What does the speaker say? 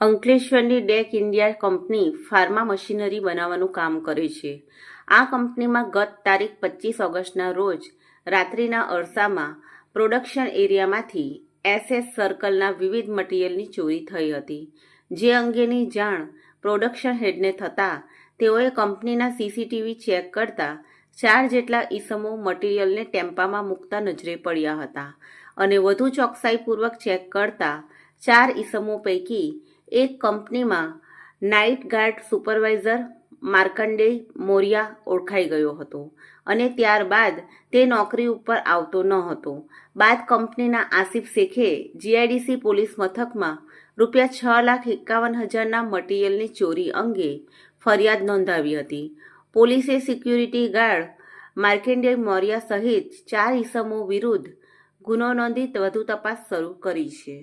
અંકલેશ્વરની Deck India company pharma machinery બનાવવાનું કામ કરે છે. આ કંપનીમાં ગત તારીખ પચીસ ઓગસ્ટના રોજ રાત્રિના અરસામાં પ્રોડક્શન એરિયામાંથી એસએસ સર્કલના વિવિધ મટીરિયલની ચોરી થઈ હતી. જે અંગેની જાણ પ્રોડક્શન હેડને થતાં તેઓએ કંપનીના સીસીટીવી ચેક કરતા ચાર જેટલા ઈસમો મટીરિયલને ટેમ્પામાં મૂકતા નજરે પડ્યા હતા અને વધુ ચોકસાઈપૂર્વક ચેક કરતા ચાર ઈસમો પૈકી એક કંપનીમાં night guard supervisor Markande Moriya ઓળખાઈ ગયો હતો અને ત્યારબાદ તે નોકરી ઉપર આવતો ન હતો. બાદ કંપનીના આસિફ શેખે જીઆઈડીસી પોલીસ મથકમાં રૂપિયા છ લાખ એકાવન હજારના મટીરિયલની ચોરી અંગે ફરિયાદ નોંધાવી હતી. પોલીસે સિક્યુરિટી ગાર્ડ માર્કેન્ડે મોરિયા સહિત ચાર ઇસમો વિરુદ્ધ ગુનો નોંધી વધુ તપાસ શરૂ કરી છે.